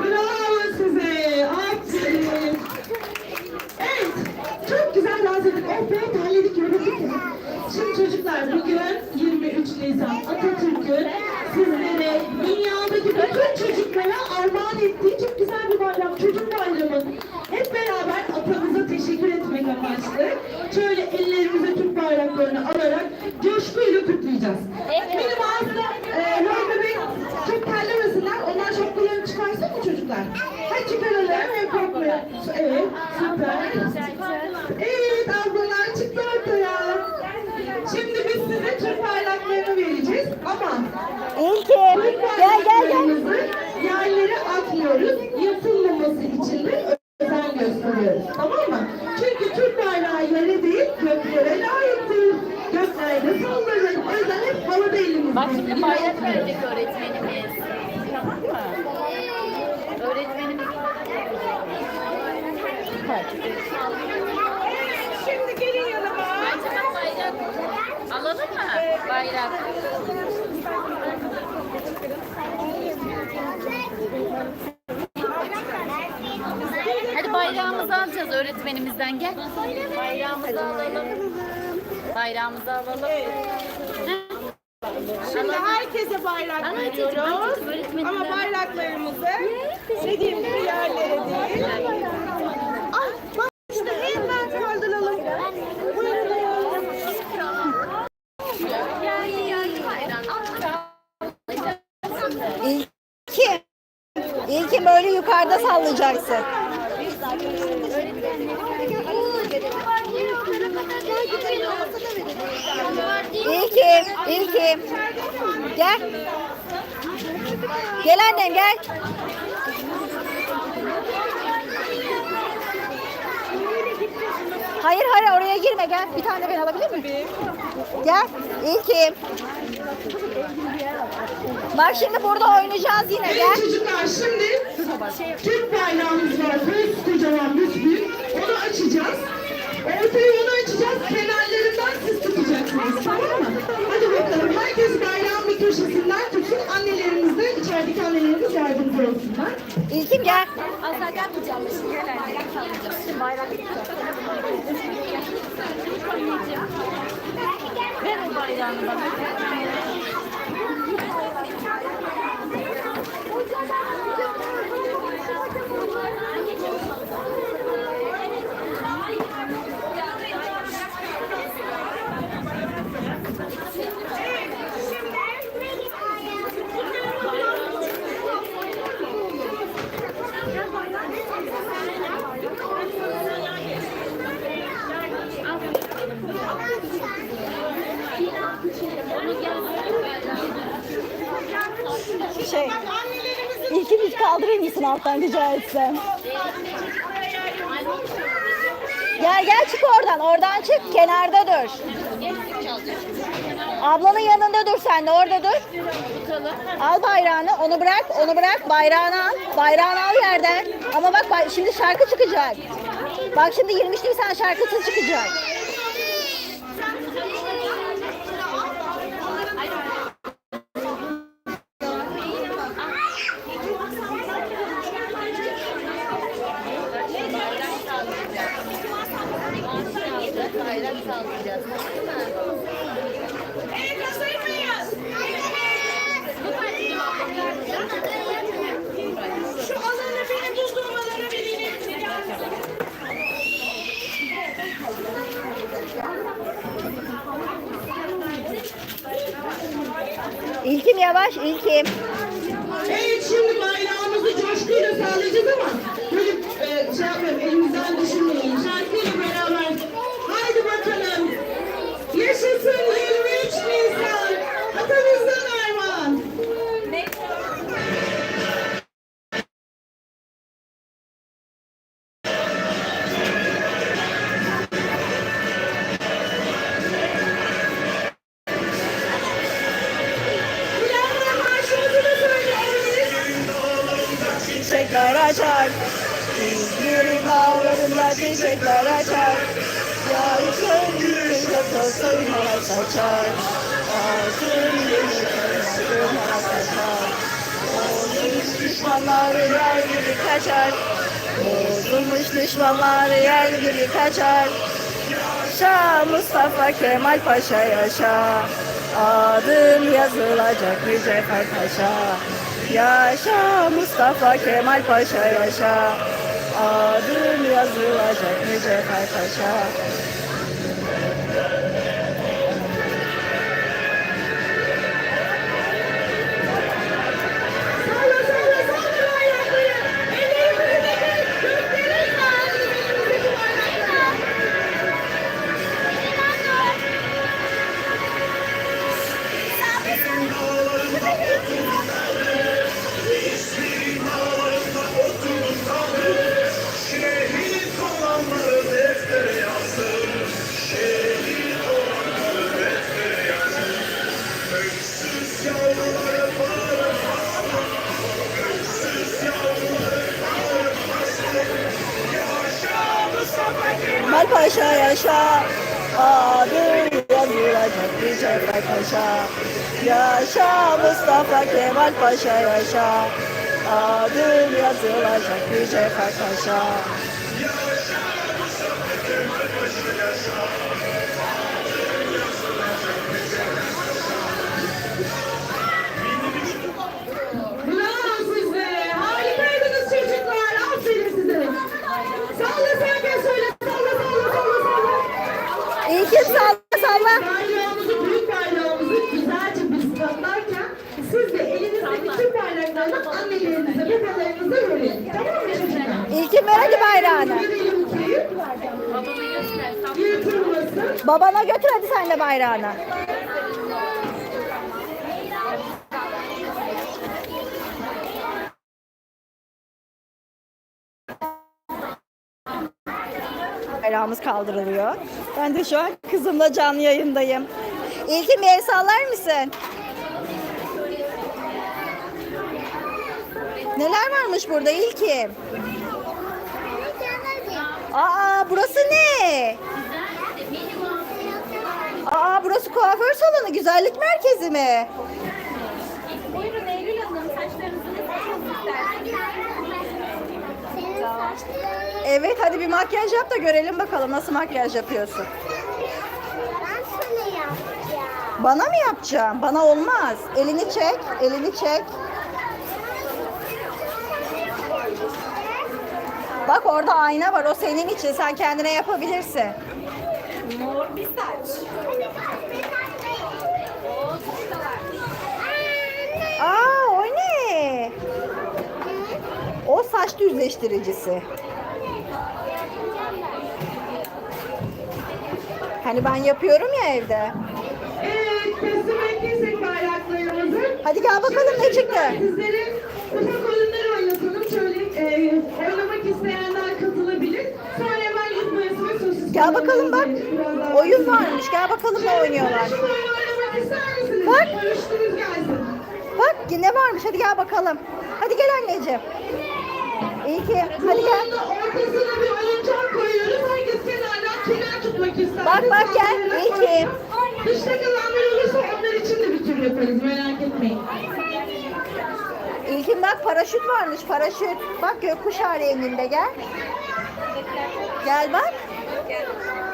Bravo size. Aferin. Evet. Çok güzel dans ettik. Oh be terledik yorulduk ya. Şimdi çocuklar bugün 23 Nisan Atatürk'ün sizlere dünyadaki bütün çocuklara armağan ettiği çok güzel bir bayram. Çocuk bayramı. Hep beraber teşekkür etmek amaçlı. Şöyle ellerimize Türk bayraklarını alarak coşkuyla kutlayacağız. Benim ağzımda e, Roy bebek çok terlemesinler. Onlar şapkalarını çıkarsın mı çocuklar? Hadi çıkaralım. Hem korkmayın. Evet süper. Evet ablalar çıktı ortaya. Şimdi biz size Türk bayraklarını vereceğiz ama Türk gel gel gel. bayraklarımızı yerlere atmıyoruz. Yırtılmaması için de özen gösteriyoruz. Tamam mı? Çünkü Türk bayrağı yere değil göklere layıktır. Göklerde sallanır. O yüzden hep havada elimizde. Bak şimdi bayrak verecek öğretmenimiz. Tamam mı? Öğretmenimiz Şimdi gelin yanıma. Bayrak alalım mı? Bayrak. Hadi bayrağımızı alacağız öğretmenimizden gel. Bayrağımızı alalım. Bayrağımızı alalım. Şimdi herkese bayrak veriyoruz. Ama bayraklarımızı dediğim gibi yerlere değil. İlkim. İlkim böyle yukarıda sallayacaksın. İlkim, İlkim. Gel. Gel annem gel. Hayır hayır oraya girme gel. Bir tane ben alabilir miyim? Gel. İlkim. Bak şimdi burada oynayacağız yine Evet gel. çocuklar şimdi Türk bayrağımız var. Böyle kocaman büsbük. Onu açacağız. Ortayı onu açacağız. Kenarlarından siz tutacaksınız. Tamam mı? Hadi bakalım. Herkes bayrağın bir köşesinden tutsun. Annelerimiz de içerideki annelerimiz yardımcı olsunlar. İlkim gel. Ver o bayrağını bana. Şey. İlkim hiç mısın alttan rica etsem? Gel gel çık oradan. Oradan çık. Kenarda dur. Ablanın yanında dur sen de orada dur. Al bayrağını onu bırak onu bırak bayrağını al. Bayrağını al yerden. Ama bak şimdi şarkı çıkacak. Bak şimdi 23 Nisan şarkısı çıkacak. İlkim yavaş İlkim. Evet şimdi bayrağımızı coşkuyla sağlayacağız ama böyle e, şey yapmayalım elimizden düşürmeyin. İzmir'in dağlarında çiçekler açar. Yar Ağzın yumurta soymaya saçar. Ağzın yumurta soymaya saçar. Bozulmuş düşmanlar yer gibi kaçar. Bozulmuş düşmanlar yer gibi kaçar. Yaşa Mustafa Kemal Paşa yaşa. Adın yazılacak Mücevher Paşa. Yaşa Mustafa Kemal Paşa yaşa. Adın yazılacak Mücevher Paşa. Paşa yaşa. Adın yazılacak Mücevher Paşa. Yaşa Mustafa Kemal Paşa yaşa. Adın yazılacak Mücevher Paşa. Bravo yırtılmasın. Babana götür hadi sen de bayrağını. Bayrağımız kaldırılıyor. Ben de şu an kızımla canlı yayındayım. İlkim bir el sallar mısın? Neler varmış burada İlkim? Aa burası ne? Aa burası kuaför salonu, güzellik merkezi mi? Buyurun Eylül Hanım saçlarınızı Evet hadi bir makyaj yap da görelim bakalım nasıl makyaj yapıyorsun. ben sana yapacağım. Bana mı yapacağım? Bana olmaz. Elini çek, elini çek. Bak orada ayna var, o senin için. Sen kendine yapabilirsin. Mor bir saç. Aa o ne? O saç düzleştiricisi. Hani ben yapıyorum ya evde. Evet, bayraklarımızı. Hadi gel bakalım ne çıktı. Sizlere Gel bakalım bak. Oyun varmış. Gel bakalım ne oynuyorlar. Bak. Bak ne varmış. Hadi gel bakalım. Hadi gel anneciğim. İyi ki. Hadi gel. ortasına bir oyuncak koyuyoruz. Herkes kenardan kenar tutmak ister. Bak, bak, gel. İyi ki. Dışta kalanlar olursa onlar için de bir tur yaparız. Merak etmeyin. İlkin bak paraşüt varmış. Paraşüt. Bak gökkuşağı renginde gel. Gel bak.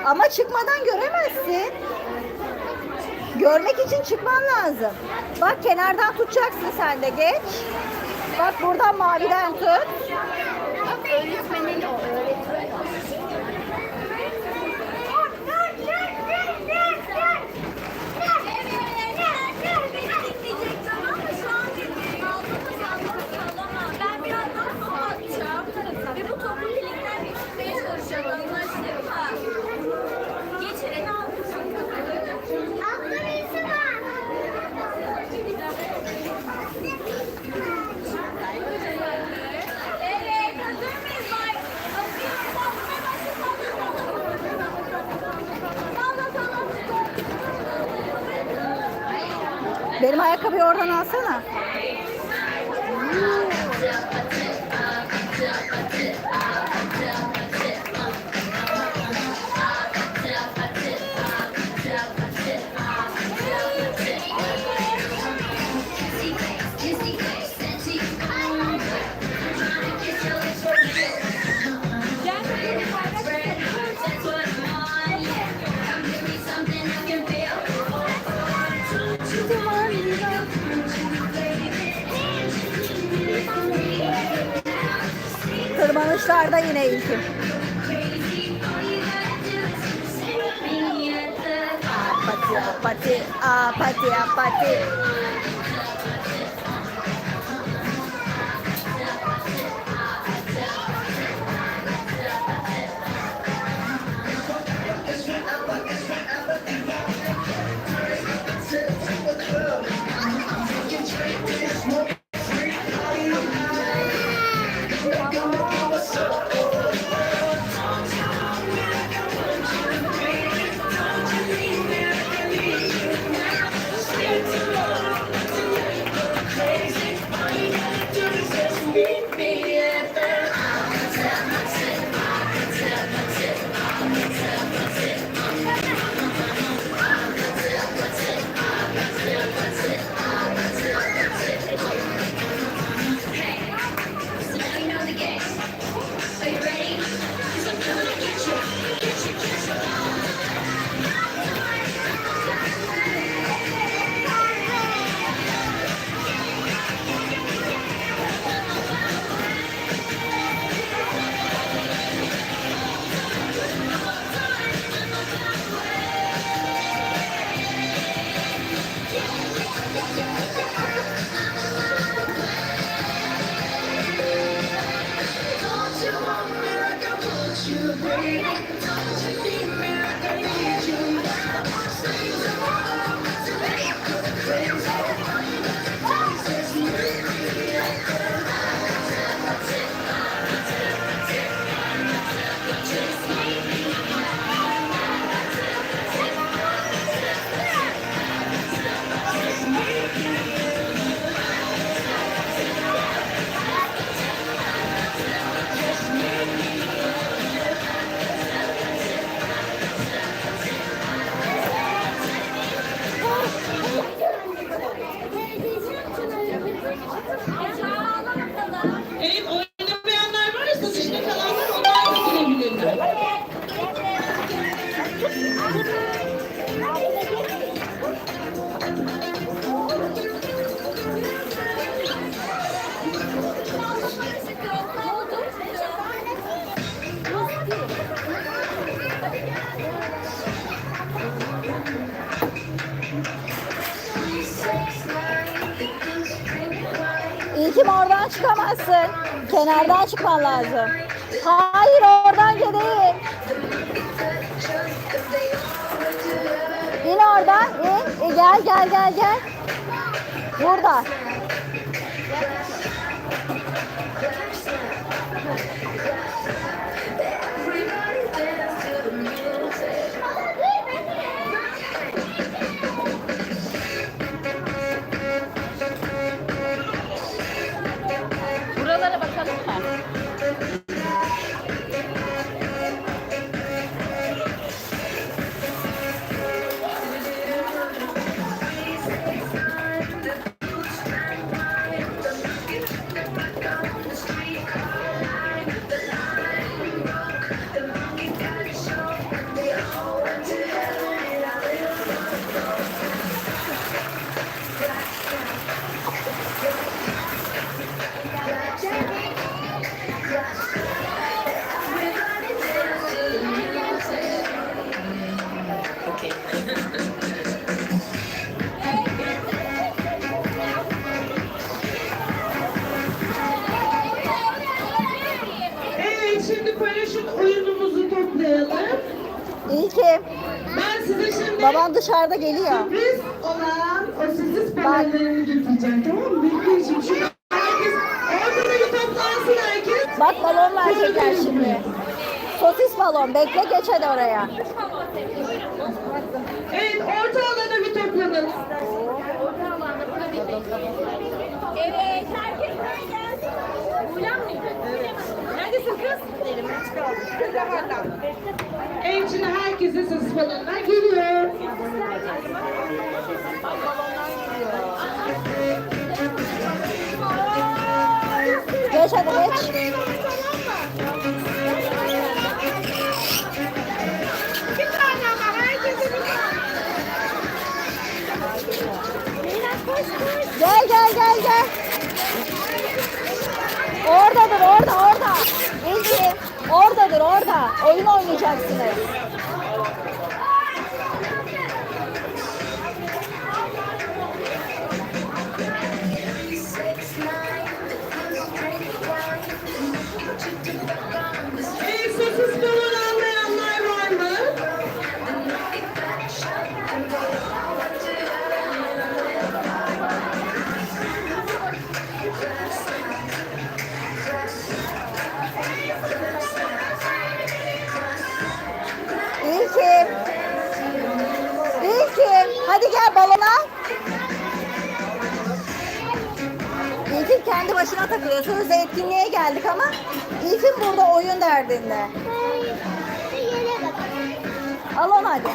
Ama çıkmadan göremezsin. Görmek için çıkman lazım. Bak kenardan tutacaksın sen de geç. Bak buradan maviden tut. Öğretmenin Yarışlarda yine ilkim. Apati, apati, apati, apati. İlkim oradan çıkamazsın. Kenardan çıkman lazım. Hayır oradan değil. İn oradan in. E, gel gel gel gel. Burada. Baban dışarıda geliyor. sürpriz olan o sessiz panellerini getireceğim tamam mı? Bekleyin şimdi. Herkes ortada bir toplansın herkes. Bak balon verecekler şimdi. Sosis balon. Bekle geç hadi oraya. Evet orta alana bir toplanın. Evet, herkes buraya gelsin. Ulan mıydı? Neredesin kız? Elimden çıkardım. Evet şimdi herkese sessiz balonlar geliyor. Geç hadi geç. Gel gel gel gel. Orada dur orada orada orada. Oyun oynayacaksınız. Kendi başına takılıyor. Sözde etkinliğe geldik ama İlkim burada oyun derdinde. Al onu hadi.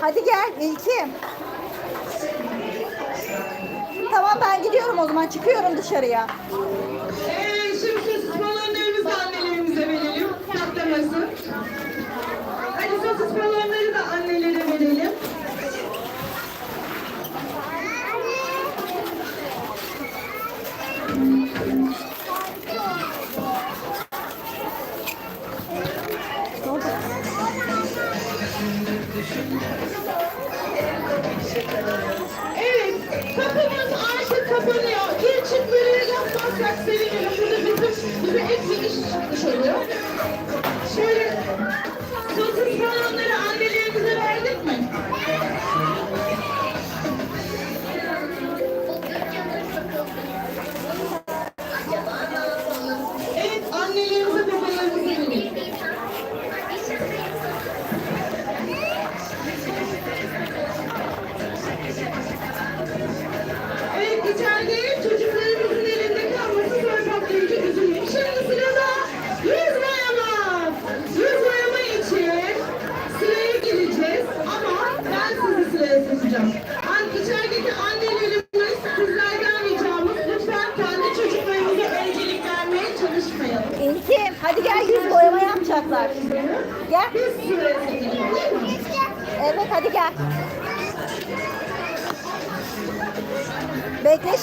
Hadi gel İlkim. Tamam ben gidiyorum o zaman çıkıyorum dışarıya.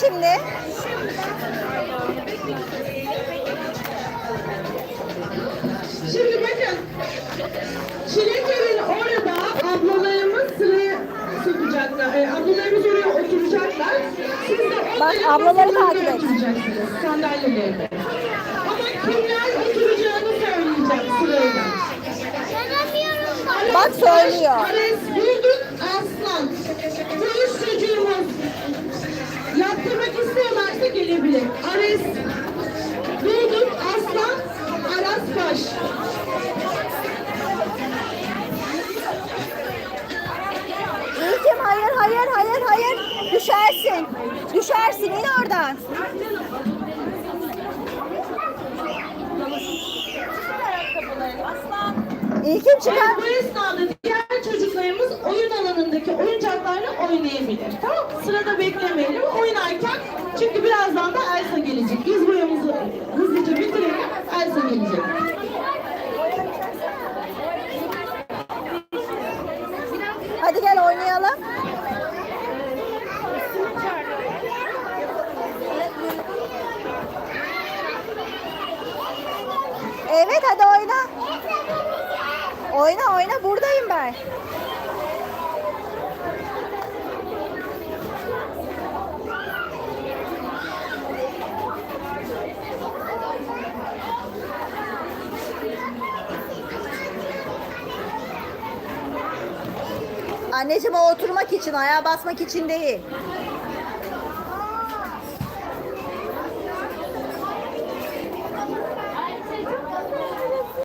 Şimdi. Şimdi bakın. Çilek evin orada ablalarımız sıraya sokacaklar. E, ablalarımız oraya oturacaklar. Siz de Bak, ablaları takip et. Sandalyelerine. Ama kimler oturacağını söyleyeceğim sırayla. Bak. Söylüyor. Baş, gelebilir. Ares Bulduk Aslan Aras. İlkim hayır hayır hayır hayır. Düşersin. Düşersin in oradan. İlkim çıkar. Alanındaki oyuncaklarla oynayabilir. Tamam? Sırada beklemeyelim. Oynarken çünkü birazdan da Elsa gelecek. Yüz boyamızı hızlıca bitirelim. Elsa gelecek. Hadi gel oynayalım. Evet hadi oyna. Oyna oyna buradayım ben. Anneciğim o oturmak için, ayağa basmak için değil.